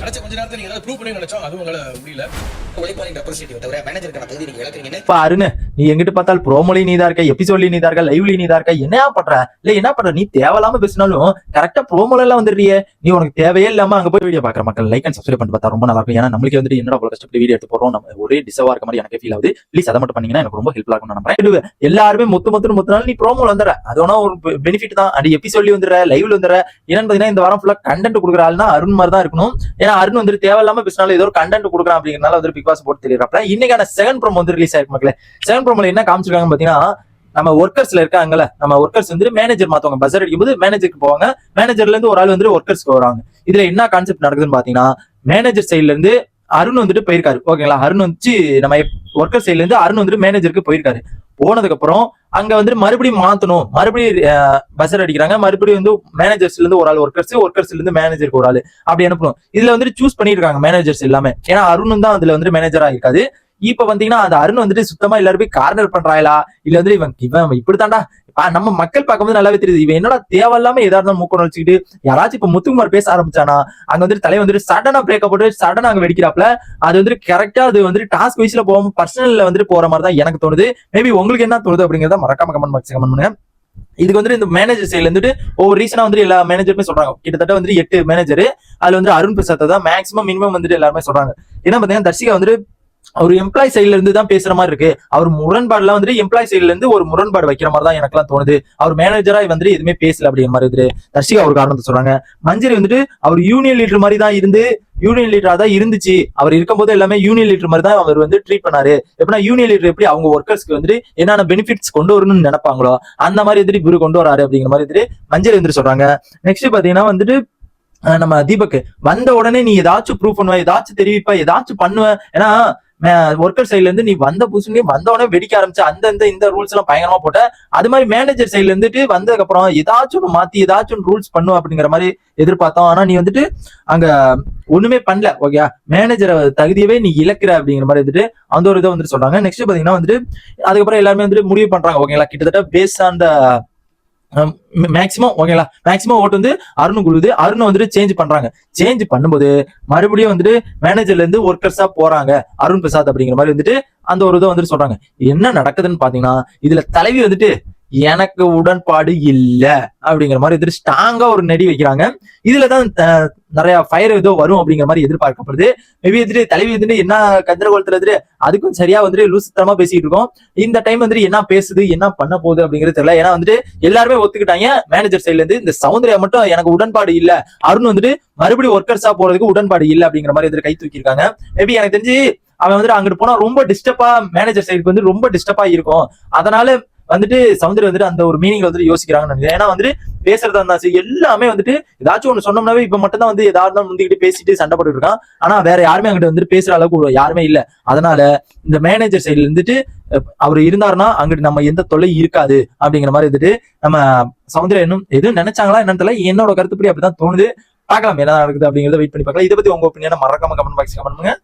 போச்சு கொஞ்ச நேரத்துல நீங்க ஏதாவது ப்ரூவ் பண்ணி நினைச்சோம் அது உங்களால முடியல. உழைப்பாளி ரெப்ரஸன்டேட்டிவ் தவிர மேனேஜருக்கான தகுதி நீங்க இழக்கிறீங்கன்னு பாருன்னு அருண் நீ எங்கிட்ட பார்த்தால் ப்ரோமோலி நீதா இருக்க எபிசோட்லயும் நீதா இருக்க லைவ்லயும் நீ இருக்க. என்னையா பண்ற? இல்ல என்ன பண்ற? நீ தேவையில்லாம பேசினாலும் கரெக்டா ப்ரோமோல எல்லாம் வந்துடுறிய. நீ உனக்கு தேவையே இல்லாம அங்க போய் வீடியோ பாக்குற மக்கள் லைக் அண்ட் சப்ஸ்கிரைப் பண்ணி பார்த்தா ரொம்ப நல்லா இருக்கும். ஏன்னா நம்மளுக்கு வந்துட்டு என்னடா அவ்வளவு கஷ்டப்பட்டு வீடியோ எடுத்து போறோம் நம்ம ஒரே டிசவா இருக்க மாதிரி எனக்கு ஃபீல் ஆகுது. ப்ளீஸ் அதை மட்டும் பண்ணீங்கன்னா எனக்கு ரொம்ப ஹெல்ப்ஃபுல்லா இருக்கும் நம்புறேன். எல்லாருமே மொத்த மொத்தம் மொத்தனால நீ ப்ரோமோல வந்துற அதோட ஒரு பெனிஃபிட் தான். அது எபிசோட்லயும் வந்துடுற லைவ்ல வந்துடுற. என்னன்னு பாத்தீங்கன்னா இந்த வாரம் ஃபுல்லா கண்டென்ட் கொடுக்குற ஆள்னா அருண் மாதிரி தான் இருக்கணும். ஏன்னா அருண் வந்துட்டு தேவையில்லாம பேசினாலும் ஏதோ ஒரு கண்டென்ட் கொடுக்குறான் அப்படிங்கிறனால வந்து பிக் பாஸ் போட்டு தெரியுறாப்ல இன்னைக்கான செகண்ட் ப்ரோமோ வந்து ரிலீஸ் ஆயிருக்கு மக்களே. செகண்ட் ப்ரோமோல என்ன காமிச்சிருக்காங்க பாத்தீங்கன்னா நம்ம ஒர்க்கர்ஸ்ல இருக்காங்கல்ல நம்ம ஒர்க்கர்ஸ் வந்து மேனேஜர் மாத்துவாங்க. பஸ்ஸர் அடிக்கும்போது மேனேஜருக்கு போவாங்க. மேனேஜர்ல இருந்து ஒரு ஆள் வந்து ஒர்க்கர்ஸ்க்கு வராங்க இதுல என்ன கான்செப்ட் நடக்குதுன்னு பாத்தீங்கன்னா மேனேஜர் சைடுல இருந்து அருண் வந்துட்டு போயிருக்காரு. ஓகேங்களா அருண் வந்து நம்ம ஒர்க்கர் சைட்ல இருந்து அருண் வந்துட்டு மேனேஜருக்கு போயிருக்காரு. போனதுக்கு அப்புறம் அங்க வந்துட்டு மறுபடியும் மாத்தணும். மறுபடியும் பஸ்ஸர் அடிக்கிறாங்க. மறுபடியும் வந்து மேனேஜர்ஸ்ல இருந்து ஒரு ஆள் ஒர்க்கர்ஸ் ஒர்க்கர்ஸ்ல இருந்து மேனேஜருக்கு ஒரு ஆள். அப்படி அனுப்பணும். இதுல வந்துட்டு சூஸ் பண்ணிருக்காங்க மேனேஜர்ஸ் எல்லாமே. ஏன்னா அருணும் தான் அதுல வந்து மேனேஜரா இருக்காது இப்ப வந்தீங்கன்னா அந்த அருண் வந்துட்டு சுத்தமா எல்லாரும் போய் கார்னர் பண்றாங்களா இல்ல வந்து இவன் இவன் இப்படித்தான்டா? நம்ம மக்கள் பார்க்கும்போது நல்லாவே தெரியுது. இவன் என்னடா தேவையில்லாம ஏதா இருந்தாலும் மூக்கணும் வச்சுக்கிட்டு யாராச்சும் இப்ப முத்துக்குமார் பேச ஆரம்பிச்சானா? அங்க வந்துட்டு தலை வந்துட்டு சடனா பிரேக்கப் போட்டு சடனா அங்க வெடிக்கிறாப்ல. அது வந்துட்டு கரெக்டா அது வந்துட்டு டாஸ்க் வைஸ்ல போகாம பர்சனல்ல வந்துட்டு போற மாதிரி தான் எனக்கு தோணுது. மேபி உங்களுக்கு என்ன தோணுது அப்படிங்கறத மறக்காம கமெண்ட் பாக்ஸ் கமெண்ட் பண்ணுங்க. இதுக்கு வந்துட்டு இந்த மேனேஜர் சைடுல இருந்துட்டு ஒவ்வொரு ரீசனா வந்து எல்லா மேனேஜருமே சொல்றாங்க. கிட்டத்தட்ட வந்து எட்டு மேனேஜர் அதுல வந்து அருண் பிரசாத் தான் மேக்ஸிமம் மினிமம் வந்துட்டு எல்லாருமே சொல்றாங்க. ஏன்னா பாத்தீங்கன்னா தர்ஷிகா வந்துட்டு அவர் எம்ப்ளாய் சைட்ல இருந்து தான் பேசுற மாதிரி இருக்கு. அவர் முரண்பாடுலாம் வந்துட்டு எம்ப்ளாய் சைட்ல இருந்து ஒரு முரண்பாடு வைக்கிற மாதிரி தான் எனக்குலாம் தோணுது. அவர் மேனேஜரா வந்துட்டு எதுவுமே பேசல அப்படிங்கிற மாதிரி வந்துட்டு தர்ஷிகா ஒரு காரணத்தை சொல்றாங்க. மஞ்சரி வந்துட்டு அவர் யூனியன் லீடர் மாதிரி தான் இருந்து யூனியன் லீடரா தான் இருந்துச்சு. அவர் இருக்கும்போது எல்லாமே யூனியன் லீடர் மாதிரி தான் அவர் வந்து ட்ரீட் பண்ணாரு. எப்படின்னா யூனியன் லீடர் எப்படி அவங்க ஒர்க்கர்ஸ்க்கு வந்துட்டு என்னென்ன பெனிஃபிட்ஸ் கொண்டு வரணும்னு நினைப்பாங்களோ அந்த மாதிரி வந்துட்டு குரு கொண்டு வராரு அப்படிங்கிற மாதிரி வந்துட்டு மஞ்சரி வந்துட்டு சொல்றாங்க. நெக்ஸ்ட் பாத்தீங்கன்னா வந்துட்டு நம்ம தீபக் வந்த உடனே நீ ஏதாச்சும் ப்ரூவ் பண்ணுவ ஏதாச்சும் தெரிவிப்ப ஏதாச்சும் பண்ணுவ. ஏன்னா ஒர்க்கர் சைட்ல இருந்து நீ வந்த புதுசுலயே வந்தவொடனே வெடிக்க ஆரம்பிச்சு அந்த இந்த இந்த ரூல்ஸ் எல்லாம் பயங்கரமா போட்ட. அது மாதிரி மேனேஜர் சைட்ல இருந்துட்டு வந்ததுக்கு அப்புறம் ஏதாச்சும் ஒன்று மாத்தி ஏதாச்சும் ரூல்ஸ் பண்ணும் அப்படிங்கிற மாதிரி எதிர்பார்த்தோம். ஆனா நீ வந்துட்டு அங்க ஒண்ணுமே பண்ணல ஓகே மேனேஜரை தகுதியவே நீ இழக்கிற அப்படிங்கிற மாதிரி வந்துட்டு அந்த ஒரு இதை வந்துட்டு சொல்றாங்க. நெக்ஸ்ட் பாத்தீங்கன்னா வந்துட்டு அதுக்கப்புறம் எல்லாருமே வந்துட்டு முடிவு பண்றாங்க ஓகேங்களா கிட்டத்தட்ட பேஸ் அந்த மேக்சிமம் ஓகேங்களா மேக்சிமம் ஓட்டு வந்து அருண் குழுது அருண் வந்துட்டு சேஞ்ச் பண்றாங்க. சேஞ்ச் பண்ணும்போது மறுபடியும் வந்துட்டு மேனேஜர்ல இருந்து ஒர்க்கர்ஸா போறாங்க. அருண் பிரசாத் அப்படிங்கிற மாதிரி வந்துட்டு அந்த ஒரு இதை வந்துட்டு சொல்றாங்க. என்ன நடக்குதுன்னு பாத்தீங்கன்னா இதுல தலைவி வந்துட்டு எனக்கு உடன்பாடு இல்ல அப்படிங்கிற மாதிரி எதிர் ஸ்ட்ராங்கா ஒரு நெடி வைக்கிறாங்க. இதுலதான் நிறைய ஃபயர் ஏதோ வரும் அப்படிங்கிற மாதிரி எதிர்பார்க்கப்படுது. மேபி வந்துட்டு தலைவி வந்துட்டு என்ன கந்தரகோலத்துல வந்துட்டு அதுக்கும் சரியா வந்துட்டு லூசுத்தனமா பேசிட்டு இருக்கோம். இந்த டைம் வந்துட்டு என்ன பேசுது என்ன பண்ண போகுது அப்படிங்கிறது தெரியல. ஏன்னா வந்துட்டு எல்லாருமே ஒத்துக்கிட்டாங்க. மேனேஜர் சைட்ல இருந்து இந்த சௌந்தர்யா மட்டும் எனக்கு உடன்பாடு இல்ல. அருண் வந்துட்டு மறுபடியும் ஒர்க்கர்ஸா போறதுக்கு உடன்பாடு இல்ல அப்படிங்கிற மாதிரி வந்துட்டு கை தூக்கியிருக்காங்க மேபி எனக்கு தெரிஞ்சு அவன் வந்துட்டு அங்கிட்டு போனா ரொம்ப டிஸ்டர்பா மேனேஜர் சைடுக்கு வந்து ரொம்ப டிஸ்டர்பா இருக்கும். அதனால வந்துட்டு சவுந்தர் வந்துட்டு அந்த ஒரு மீனிங்ல வந்துட்டு யோசிக்கிறாங்கன்னு நினைக்கிறேன். ஏன்னா வந்துட்டு பேசுறதா இருந்தா சரி எல்லாமே வந்துட்டு ஏதாச்சும் ஒன்று சொன்னோம்னாவே இப்ப மட்டும் தான் வந்து ஏதாவது முந்திக்கிட்டு பேசிட்டு சண்டை போட்டு இருக்கான். ஆனா வேற யாருமே அங்கிட்ட வந்துட்டு பேசுற அளவுக்கு யாருமே இல்ல. அதனால இந்த மேனேஜர் சைடுல இருந்துட்டு அவர் இருந்தாருன்னா அங்கிட்டு நம்ம எந்த தொல்லை இருக்காது அப்படிங்கிற மாதிரி வந்துட்டு நம்ம சௌந்தர்யா இன்னும் எதுவும் நினைச்சாங்களா என்னன்னு தெரியல. என்னோட கருத்துப்படி அப்படிதான் தோணுது. பார்க்கலாம் என்ன நடக்குது அப்படிங்கறத வெயிட் பண்ணி பார்க்கலாம். இதை பத்தி உங்க ஒப்பீனியனை மறக்காம கமெண்ட் பாக்ஸ் கமெண்ட் பண்ணுங்க.